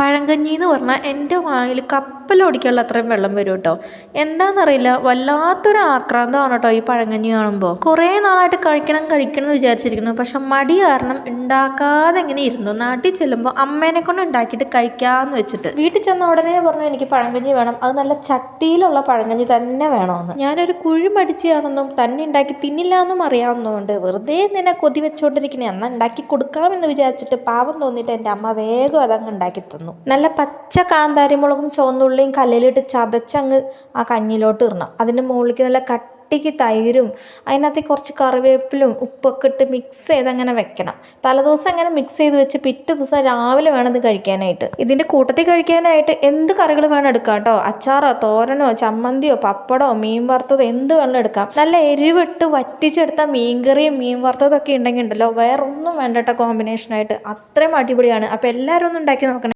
പഴങ്കഞ്ഞി എന്ന് പറഞ്ഞാൽ എന്റെ വായിൽ കപ്പലോടിക്കാനുള്ള അത്രയും വെള്ളം വരും കേട്ടോ. എന്താണെന്നറിയില്ല വല്ലാത്തൊരു ആക്രാന്തമാണ് കേട്ടോ ഈ പഴങ്കഞ്ഞി കാണുമ്പോൾ കുറേ നാളായിട്ട് കഴിക്കണം കഴിക്കണം എന്ന് വിചാരിച്ചിരിക്കുന്നു. പക്ഷെ മടി കാരണം ഉണ്ടാക്കാതെ ഇങ്ങനെ ഇരുന്നു. നാട്ടിൽ ചെല്ലുമ്പോൾ അമ്മേനെ കൊണ്ട് ഉണ്ടാക്കിയിട്ട് കഴിക്കാമെന്ന് വെച്ചിട്ട്. വീട്ടിൽ ചെന്ന ഉടനെ പറഞ്ഞു എനിക്ക് പഴങ്കഞ്ഞി വേണം. അത് നല്ല ചട്ടിയിലുള്ള പഴങ്കഞ്ഞി തന്നെ വേണമെന്ന് ഞാനൊരു കുഴി മടിച്ചാണെന്നും തന്നെ ഉണ്ടാക്കി തിന്നില്ല എന്നും അറിയാവുന്നതുകൊണ്ട് വെറുതെ നിന്നെ കൊതി വെച്ചുകൊണ്ടിരിക്കണേ എന്നാൽ ഉണ്ടാക്കി കൊടുക്കാമെന്ന് വിചാരിച്ചിട്ട് പാവം തോന്നിയിട്ട് എന്റെ അമ്മ വേഗം അതങ്ങ് ഉണ്ടാക്കി തന്നു. നല്ല പച്ച കാന്താരിമുളകും ചുവന്നുള്ളിയും കല്ലിലിട്ട് ചതച്ചങ്ങ് ആ കഞ്ഞിലോട്ട് ഇടണം. അതിന്റെ മുകളിലേക്ക് നല്ല കട്ടിക്ക് തൈരും അതിനകത്ത് കുറച്ച് കറിവേപ്പിലും ഉപ്പൊക്കെ ഇട്ട് മിക്സ് ചെയ്ത് അങ്ങനെ വെക്കണം. തലേദിവസം അങ്ങനെ മിക്സ് ചെയ്ത് വെച്ച് പിറ്റേ ദിവസം രാവിലെ വേണം ഇത് കഴിക്കാനായിട്ട്. ഇതിന്റെ കൂട്ടത്തിൽ കഴിക്കാനായിട്ട് എന്ത് കറികൾ വേണം എടുക്കാം കേട്ടോ? അച്ചാറോ തോരനോ ചമ്മന്തിയോ പപ്പടോ മീൻ വറുത്തതോ എന്ത് വേണം എടുക്കാം? നല്ല എരിവിട്ട് വറ്റിച്ചെടുത്ത മീൻകറിയും മീൻ വറുത്തതൊക്കെ ഉണ്ടെങ്കിൽ ഉണ്ടല്ലോ വേറൊന്നും വേണ്ട കേട്ടോ കോമ്പിനേഷനായിട്ട് അത്രയും അടിപൊളിയാണ്. അപ്പോൾ എല്ലാവരും ഒന്ന് ഉണ്ടാക്കി നോക്കണം.